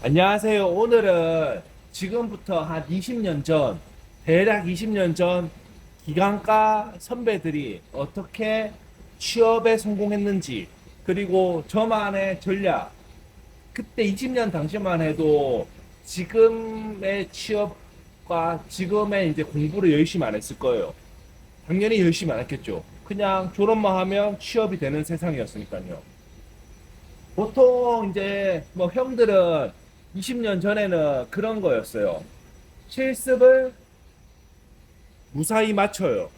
안녕하세요. 오늘은 지금부터 한 20년 전, 대략 20년 전 기관과 선배들이 어떻게 취업에 성공했는지, 그리고 저만의 전략, 그때 20년 당시만 해도 지금의 취업과 지금의 이제 공부를 열심히 안 했을 거예요. 당연히 열심히 안 했겠죠. 그냥 졸업만 하면 취업이 되는 세상이었으니까요. 보통 이제 뭐 형들은 20년 전에는 그런 거였어요. 실습을 무사히 마쳐요.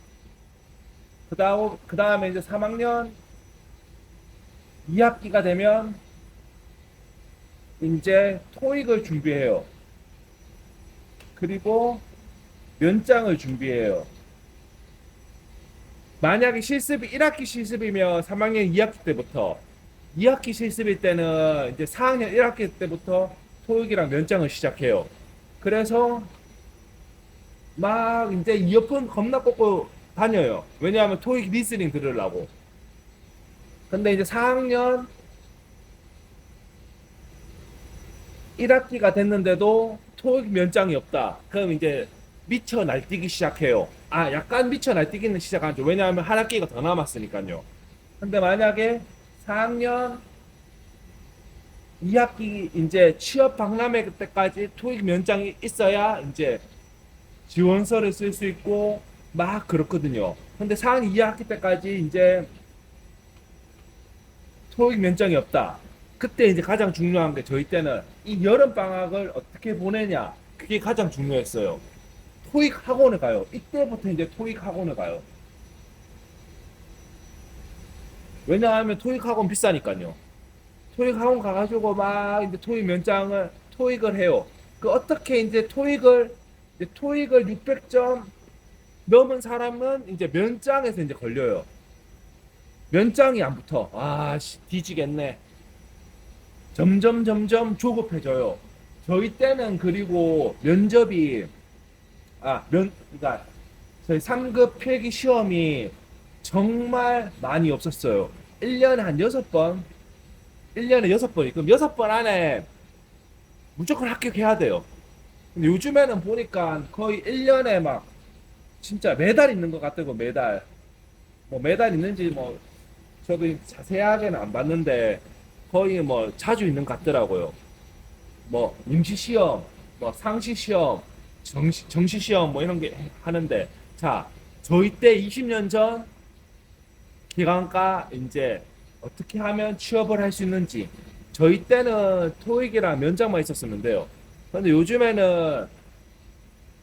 그 다음, 그 다음에 이제 3학년 2학기가 되면 이제 토익을 준비해요. 그리고 면장을 준비해요. 만약에 실습이 1학기 실습이면 3학년 2학기 때부터 2학기 실습일 때는 이제 4학년 1학기 때부터 토익이랑 면장을 시작해요. 그래서 막 이제 이어폰 겁나 꽂고 다녀요. 왜냐하면 토익 리스닝 들으려고. 근데 이제 4학년 1학기가 됐는데도 토익 면장이 없다. 그럼 이제 미쳐 날뛰기 시작해요. 아, 약간 미쳐 날뛰기는 시작하죠. 왜냐하면 한 학기가 더 남았으니까요. 근데 만약에 4학년 2학기 이제 취업 박람회 때까지 토익 면장이 있어야 이제 지원서를 쓸 수 있고 막 그렇거든요. 근데 4학년 2학기 때까지 이제 토익 면장이 없다. 그때 이제 가장 중요한 게 저희 때는 이 여름 방학을 어떻게 보내냐. 그게 가장 중요했어요. 토익 학원을 가요. 이때부터 이제 토익 학원을 가요. 왜냐하면 토익 학원 비싸니까요. 토익 학원 가가지고 막 이제 토익 면장을 토익을 해요. 그 어떻게 이제 토익을 이제 토익을 600점 넘은 사람은 이제 면장에서 이제 걸려요. 면장이 안 붙어. 아, 씨, 뒤지겠네. 점점 점점 조급해져요. 저희 때는 그리고 면접이 아, 면 그러니까 저희 3급 필기 시험이 정말 많이 없었어요. 1년에 한 6번 1년에 6번. 그럼 6번 안에 무조건 합격해야 돼요. 근데 요즘에는 보니까 거의 1년에 막 진짜 매달 있는 것 같다고 매달. 뭐 매달 있는지 뭐 저도 자세하게는 안 봤는데 거의 뭐 자주 있는 것 같더라고요. 뭐 임시 시험, 뭐 상시 시험, 정시, 정시 시험 뭐 이런 게 하는데 자 저희 때 20년 전 기관과 이제 어떻게 하면 취업을 할 수 있는지 저희 때는 토익이랑 면장만 있었었는데요. 근데 요즘에는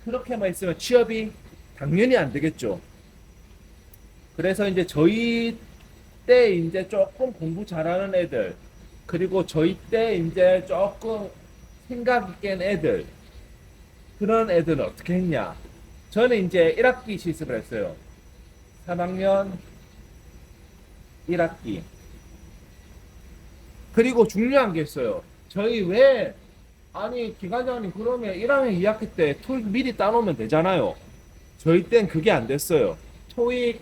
그렇게만 있으면 취업이 당연히 안 되겠죠. 그래서 이제 저희 때 이제 조금 공부 잘하는 애들 그리고 저희 때 이제 조금 생각 있게 한 애들 그런 애들은 어떻게 했냐? 저는 이제 1학기 실습을 했어요. 3학년 1학기. 그리고 중요한 게 있어요. 저희 왜 아니 기관장님 그러면 1학년 2학기 때 토익 미리 따놓으면 되잖아요. 저희 땐 그게 안 됐어요. 토익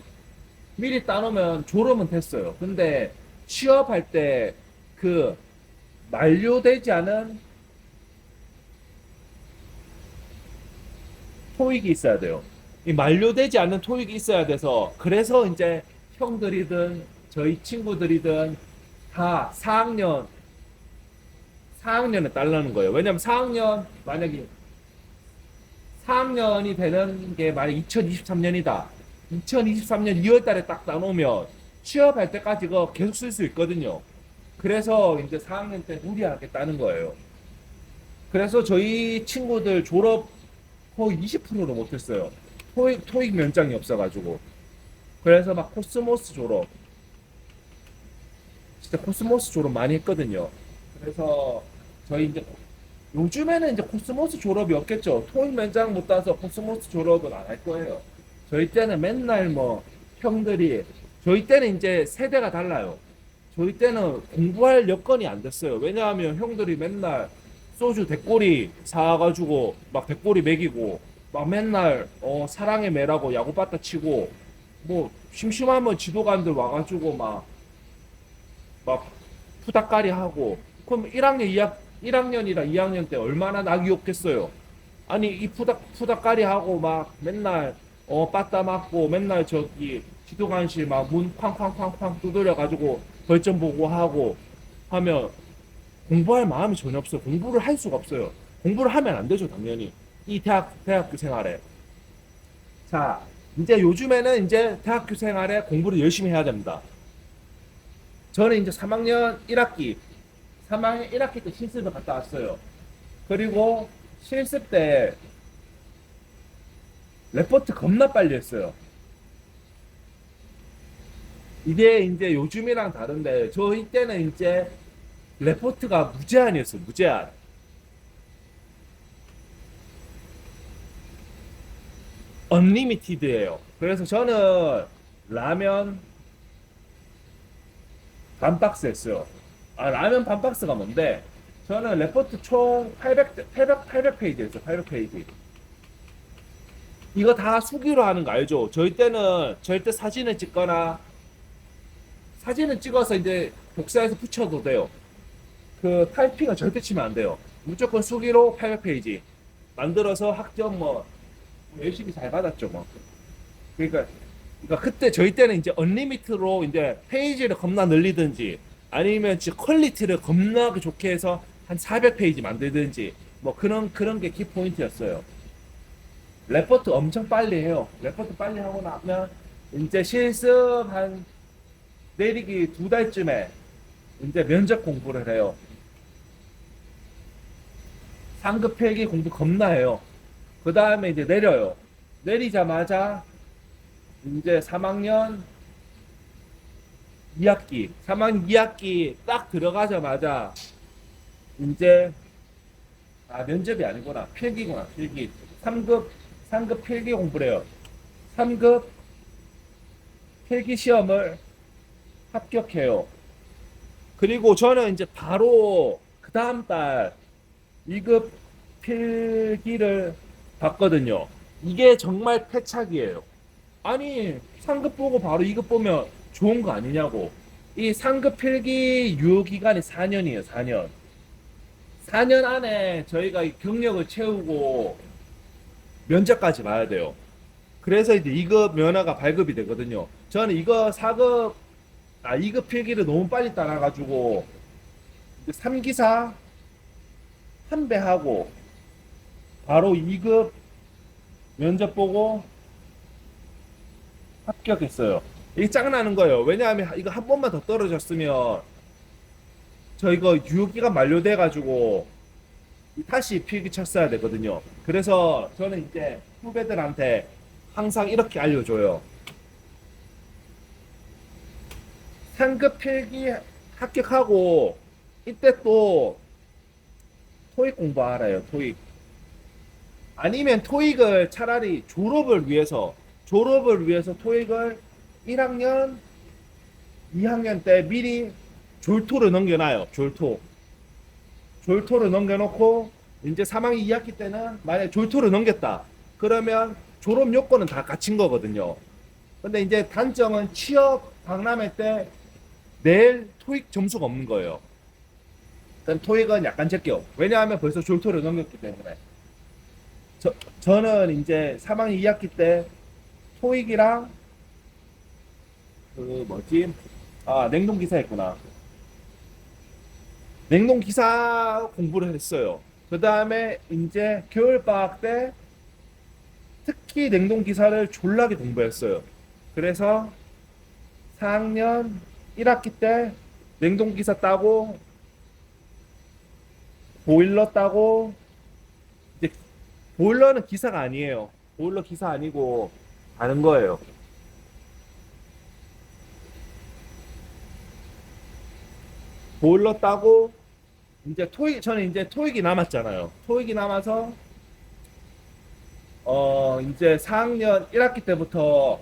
미리 따놓으면 졸업은 됐어요. 근데 취업할 때 그 만료되지 않은 토익이 있어야 돼요. 이 만료되지 않는 토익이 있어야 돼서 그래서 이제 형들이든 저희 친구들이든 다 4학년 4학년에 딸라는 거예요. 왜냐면 4학년 만약에 4학년이 되는 게 만약 2023년이다. 2023년 2월 달에 딱 따놓으면 취업할 때까지 그 계속 쓸 수 있거든요. 그래서 이제 4학년 때 무리하게 따는 거예요. 그래서 저희 친구들 졸업 거의 20%도 못했어요. 토익, 토익 면장이 없어가지고. 그래서 막 코스모스 졸업. 진짜 코스모스 졸업 많이 했거든요. 그래서 저희 이제 요즘에는 이제 코스모스 졸업이 없겠죠. 토익 면장 못 따서 코스모스 졸업은 안 할 거예요. 저희 때는 맨날 뭐 형들이 저희 때는 이제 세대가 달라요. 저희 때는 공부할 여건이 안 됐어요. 왜냐하면 형들이 맨날 소주 대꼬리 사가지고 막 대꼬리 먹이고 막 맨날 어 사랑의 매라고 야구 빠따 치고 뭐 심심하면 지도관들 와가지고 막 막 푸닥까리 하고 그럼 1학년 2학 1학년이랑 2학년 때 얼마나 나기 욕했어요. 아니 이 푸닥 푸닥까리 하고 막 맨날 어 빠따 맞고 맨날 저기 지도관실 막 문 쾅쾅쾅쾅 두드려 가지고 벌점 보고 하고 하면 공부할 마음이 전혀 없어요. 공부를 할 수가 없어요. 공부를 하면 안 되죠, 당연히. 이 대학 대학교 생활에. 자, 이제 요즘에는 이제 대학교 생활에 공부를 열심히 해야 됩니다. 저는 이제 3학년 1학기, 3학년 1학기 때 실습을 갔다 왔어요. 그리고 실습 때 레포트 겁나 빨리 했어요. 이게 이제 요즘이랑 다른데 저희 때는 이제 레포트가 무제한이었어요. 무제한. 언리미티드예요. 그래서 저는 라면 반 박스 했어요. 아, 라면 반 박스가 뭔데? 저는 레포트 총 800, 800, 800페이지 했어요. 800페이지. 이거 다 수기로 하는 거 알죠? 저희 때는 절대 사진을 찍거나 사진을 찍어서 이제 복사해서 붙여도 돼요. 그 타이핑은 절대 치면 안 돼요. 무조건 수기로 800페이지 만들어서 학점 뭐 열심히 잘 받았죠 뭐. 그러니까 그러니까 그때 저희 때는 이제 언리미트로 이제 페이지를 겁나 늘리든지 아니면 진짜 퀄리티를 겁나게 좋게 해서 한 400페이지 만들든지 뭐 그런 그런 게 키포인트였어요. 레포트 엄청 빨리 해요. 레포트 빨리 하고 나면 이제 실습 한 내리기 두 달쯤에 이제 면접 공부를 해요. 상급 필기 공부 겁나 해요. 그 다음에 이제 내려요. 내리자마자 이제 3학년 2학기, 3학년 2학기 딱 들어가자마자 이제 아 면접이 아니구나. 필기구나 필기. 3급 3급 필기 공부를 해요. 3급 필기 시험을 합격해요. 그리고 저는 이제 바로 그 다음 달 2급 필기를 봤거든요. 이게 정말 패착이에요 아니 3급 보고 바로 2급 보면 좋은 거 아니냐고 이 상급 필기 유효 기간이 4년이에요 4년 4년 안에 저희가 이 경력을 채우고 면접까지 봐야 돼요. 그래서 이제 2급 면허가 발급이 되거든요. 저는 이거 4급, 아, 2급 필기를 너무 빨리 따라가지고 3기사 한배 하고 바로 2급 면접 보고 합격했어요. 이게 짱나는 거예요. 왜냐하면 이거 한 번만 더 떨어졌으면 저 이거 유효기간 만료돼 가지고 다시 필기 쳤어야 되거든요. 그래서 저는 이제 후배들한테 항상 이렇게 알려줘요. 상급 필기 합격하고 이때 또 토익 공부하래요. 토익. 아니면 토익을 차라리 졸업을 위해서 졸업을 위해서 토익을 1학년, 2학년 때 미리 졸토를 넘겨놔요. 졸토. 졸토를 넘겨놓고 이제 3학년 2학기 때는 만약에 졸토를 넘겼다. 그러면 졸업 요건은 다 갖춘 거거든요. 근데 이제 단점은 취업 박람회 때 내일 토익 점수가 없는 거예요. 그럼 토익은 약간 제껴. 왜냐하면 벌써 졸토를 넘겼기 때문에. 저, 저는 이제 3학년 2학기 때 토익이랑 그 뭐지? 아, 냉동 기사 했구나. 냉동 기사 공부를 했어요. 그 다음에 이제 겨울 방학 때 특히 냉동 기사를 졸라게 공부했어요. 그래서 4학년 1학기 때 냉동 기사 따고 보일러 따고 이제 보일러는 기사가 아니에요. 보일러 기사 아니고 다른 거예요. 보일러 따고 이제 토익 저는 이제 토익이 남았잖아요. 토익이 남아서 어 이제 4학년 1학기 때부터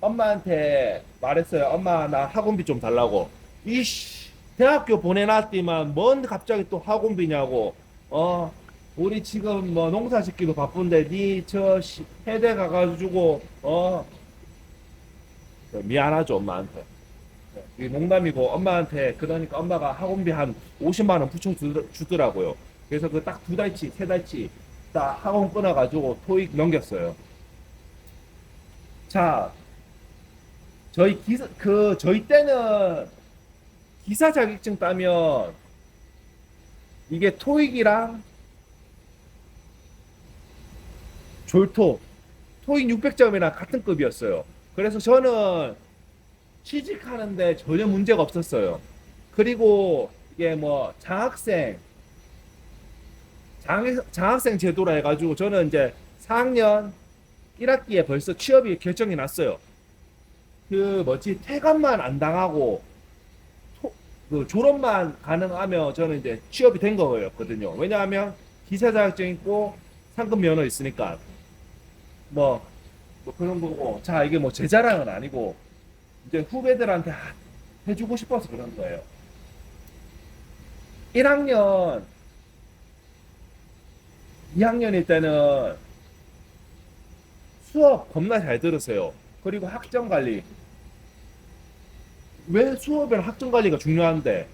엄마한테 말했어요. 엄마 나 학원비 좀 달라고. 이씨 대학교 보내놨더만 뭔 갑자기 또 학원비냐고. 어 우리 지금 뭐 농사 짓기도 바쁜데 니저 해대 가가지고 어 미안하죠 엄마한테. 네, 이 농담이고 엄마한테 그러니까 엄마가 학원비 한 50만 원 붙여 주더라고요. 그래서 그 딱 두 달치, 세 달치 딱 학원 끊어가지고 토익 넘겼어요. 자, 저희 기사 그 저희 때는 기사 자격증 따면 이게 토익이랑 졸토 토익 600점이랑 같은 급이었어요. 그래서 저는 취직하는데 전혀 문제가 없었어요. 그리고 이게 뭐 장학생 장, 장학생 제도라 해가지고 저는 이제 4학년 1학기에 벌써 취업이 결정이 났어요. 그 뭐지 퇴관만 안 당하고 토- 그 졸업만 가능하면 저는 이제 취업이 된 거였거든요. 왜냐하면 기사 자격증 있고 상급 면허 있으니까 뭐, 뭐 그런 거고 자 이게 뭐 제 자랑은 아니고 이제 후배들한테 하- 해주고 싶어서 그런 거예요. 1학년 2학년일 때는 수업 겁나 잘 들으세요. 그리고 학점 관리. 왜 수업이랑 학점 관리가 중요한데?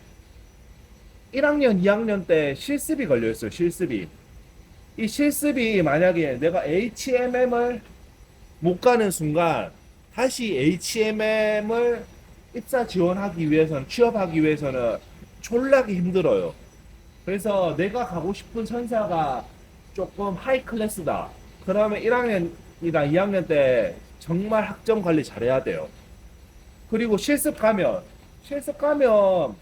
1학년, 2학년 때 실습이 걸려 있어요. 실습이. 이 실습이 만약에 내가 HMM을 못 가는 순간 다시 HMM을 입사 지원하기 위해서는 취업하기 위해서는 졸라게 힘들어요. 그래서 내가 가고 싶은 선사가 조금 하이 클래스다. 그러면 1학년이랑 2학년 때 정말 학점 관리 잘해야 돼요. 그리고 실습 가면 실습 가면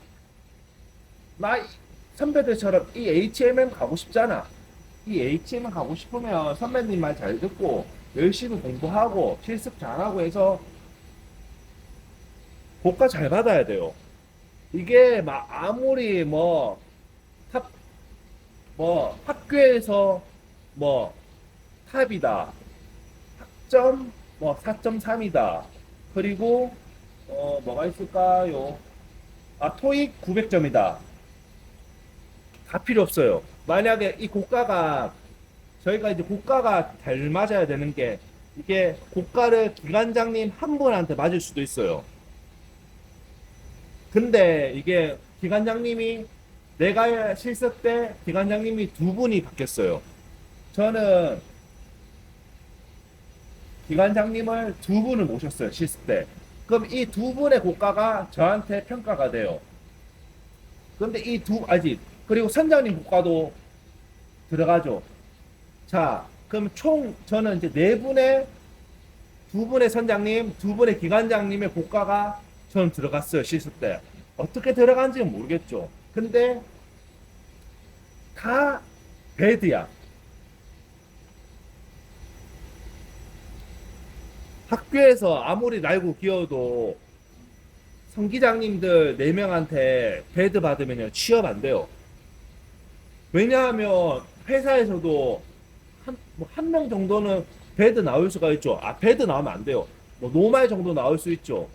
나 이- 선배들처럼 이 HMM 가고 싶잖아. 이 HMM 가고 싶으면 선배님 말 잘 듣고 열심히 공부하고 실습 잘하고 해서 고가 잘 받아야 돼요. 이게 막 아무리 뭐 탑, 뭐 학교에서 뭐 탑이다. 학점 뭐 4.3이다. 그리고 어 뭐가 있을까요? 아 토익 900점이다. 다 필요 없어요. 만약에 이 고가가 저희가 이제 고가가 잘 맞아야 되는 게 이게 고가를 기관장님 한 분한테 맞을 수도 있어요. 근데 이게 기관장님이 내가 실습 때 기관장님이 두 분이 바뀌었어요. 저는 기관장님을 두 분을 모셨어요. 실습 때. 그럼 이 두 분의 고가가 저한테 평가가 돼요. 근데 이 두, 아직, 그리고 선장님 고가도 들어가죠. 자, 그럼 총 저는 이제 네 분의 두 분의 선장님, 두 분의 기관장님의 고가가 저는 들어갔어요. 실습 때. 어떻게 들어간지는 모르겠죠. 근데 다 배드야. 학교에서 아무리 날고 기어도 성기장님들 4명한테 배드 받으면 취업 안 돼요. 왜냐하면 회사에서도 한, 뭐 한 명 정도는 배드 나올 수가 있죠. 아, 배드 나오면 안 돼요. 뭐 노말 정도 나올 수 있죠.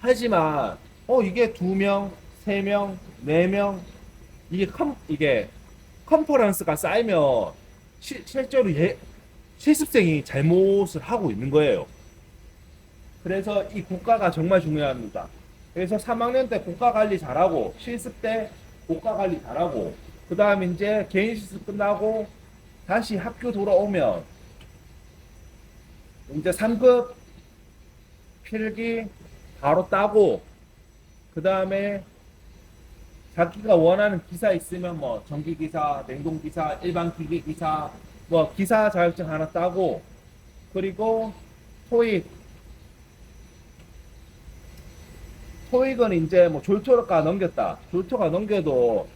하지만, 어, 이게 두 명, 세 명, 네 명, 이게 컴, 이게 컨퍼런스가 쌓이면 시- 실제로 예, 실습생이 잘못을 하고 있는 거예요. 그래서 이 고가가 정말 중요합니다. 그래서 3학년 때 고가 관리 잘하고 실습 때 고가 관리 잘하고 그 다음에 이제 개인 실습 끝나고 다시 학교 돌아오면 이제 3급 필기 바로 따고 그 다음에 자기가 원하는 기사 있으면 뭐 전기 기사, 냉동 기사, 일반 기계 기사 뭐 기사 자격증 하나 따고 그리고 토익 토익은 이제 뭐 졸토가 넘겼다. 졸토가 넘겨도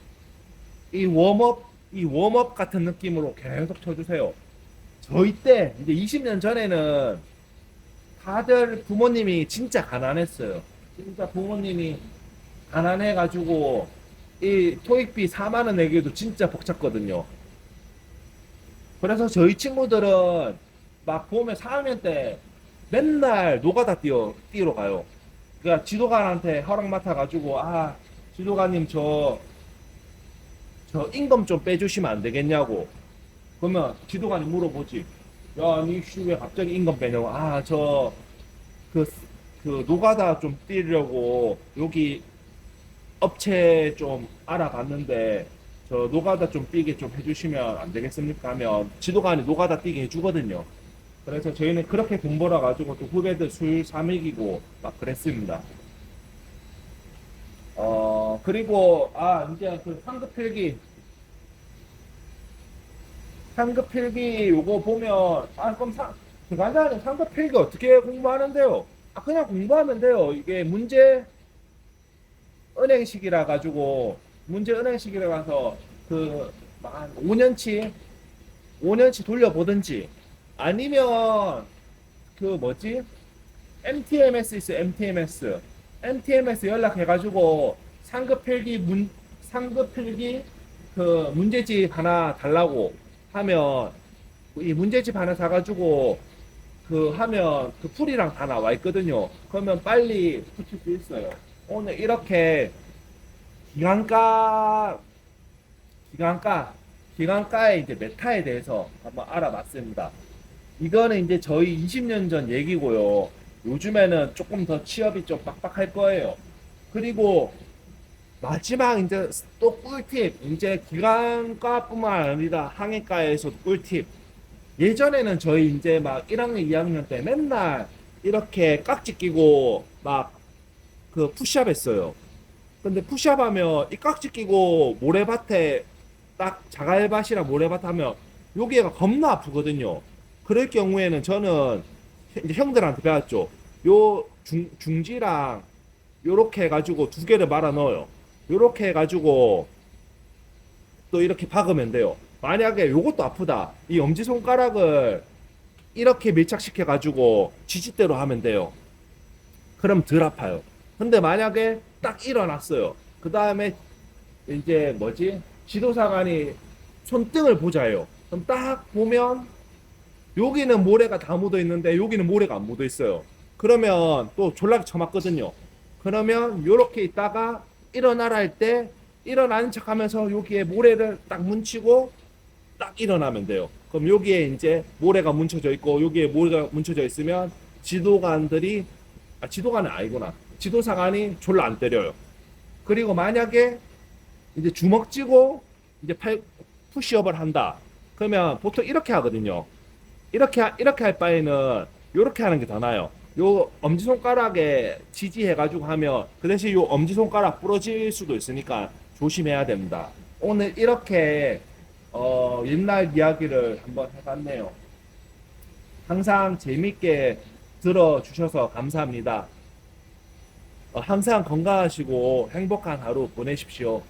이 웜업 이 웜업 같은 느낌으로 계속 쳐주세요. 저희 때 이제 20년 전에는 다들 부모님이 진짜 가난했어요. 진짜 부모님이 가난해가지고 이 토익비 4만 원 내기도 진짜 벅찼거든요. 그래서 저희 친구들은 막 보면 4학년 때 맨날 노가다 뛰어 뛰러 가요. 그러니까 지도관한테 허락 맡아가지고 아 지도관님 저 저 임금 좀 빼주시면 안 되겠냐고. 그러면 지도관이 물어보지. 야, 니씨왜 갑자기 임금 빼냐고. 아, 저 그 그 노가다 좀 뛰려고 여기 업체 좀 알아봤는데 저 노가다 좀 뛰게 좀 해주시면 안 되겠습니까 하면 지도관이 노가다 뛰게 해주거든요. 그래서 저희는 그렇게 돈 벌어 가지고 또 후배들 술 사먹이고 막 그랬습니다. 어 그리고 아 이제 그 상급 필기 상급 필기 요거 보면 아 그럼 상 그간다는 상급 필기 어떻게 공부하는데요? 아 그냥 공부하면 돼요. 이게 문제 은행식이라 가지고 문제 은행식이라 가서 그 한 5년치 5년치 돌려보든지 아니면 그 뭐지 MTMS 있어요 MTMS MTMS 연락해가지고 상급 필기 문 상급 필기 그 문제집 하나 달라고 하면 이 문제집 하나 사가지고 그 하면 그 풀이랑 다 나와 있거든요. 그러면 빨리 붙일 수 있어요. 오늘 이렇게 기간가 기간가 기간가의 이제 메타에 대해서 한번 알아봤습니다. 이거는 이제 저희 20년 전 얘기고요. 요즘에는 조금 더 취업이 좀 빡빡할 거예요. 그리고 마지막 이제 또 꿀팁 이제 기간과뿐만 아니라 항해과에서도 꿀팁 예전에는 저희 이제 막 1학년 2학년 때 맨날 이렇게 깍지 끼고 막 그 푸시업 했어요 근데 푸시업 하면 이 깍지 끼고 모래밭에 딱 자갈밭이랑 모래밭 하면 여기가 겁나 아프거든요 그럴 경우에는 저는 형들한테 배웠죠 요 중, 중지랑 요렇게 해가지고 두 개를 말아 넣어요 요렇게 해가지고 또 이렇게 박으면 돼요. 만약에 요것도 아프다. 이 엄지손가락을 이렇게 밀착시켜 가지고 지지대로 하면 돼요. 그럼 덜 아파요. 근데 만약에 딱 일어났어요. 그 다음에 이제 뭐지? 지도사관이 손등을 보자요. 그럼 딱 보면 여기는 모래가 다 묻어 있는데 여기는 모래가 안 묻어 있어요. 그러면 또 졸라게 처맞거든요. 그러면 요렇게 있다가 일어나라 할 때 일어나는 척 하면서 여기에 모래를 딱 뭉치고 딱 일어나면 돼요. 그럼 여기에 이제 모래가 뭉쳐져 있고 여기에 모래가 뭉쳐져 있으면 지도관들이 아 지도관은 아니구나. 지도사관이 졸라 안 때려요. 그리고 만약에 이제 주먹 쥐고 이제 팔 푸시업을 한다. 그러면 보통 이렇게 하거든요. 이렇게 하- 이렇게 할 바에는 이렇게 하는 게 더 나아요. 요 엄지 손가락에 지지해 가지고 하면 그 대신 요 엄지 손가락 부러질 수도 있으니까 조심해야 됩니다. 오늘 이렇게 어, 옛날 이야기를 한번 해봤네요. 항상 재밌게 들어주셔서 감사합니다. 어, 항상 건강하시고 행복한 하루 보내십시오.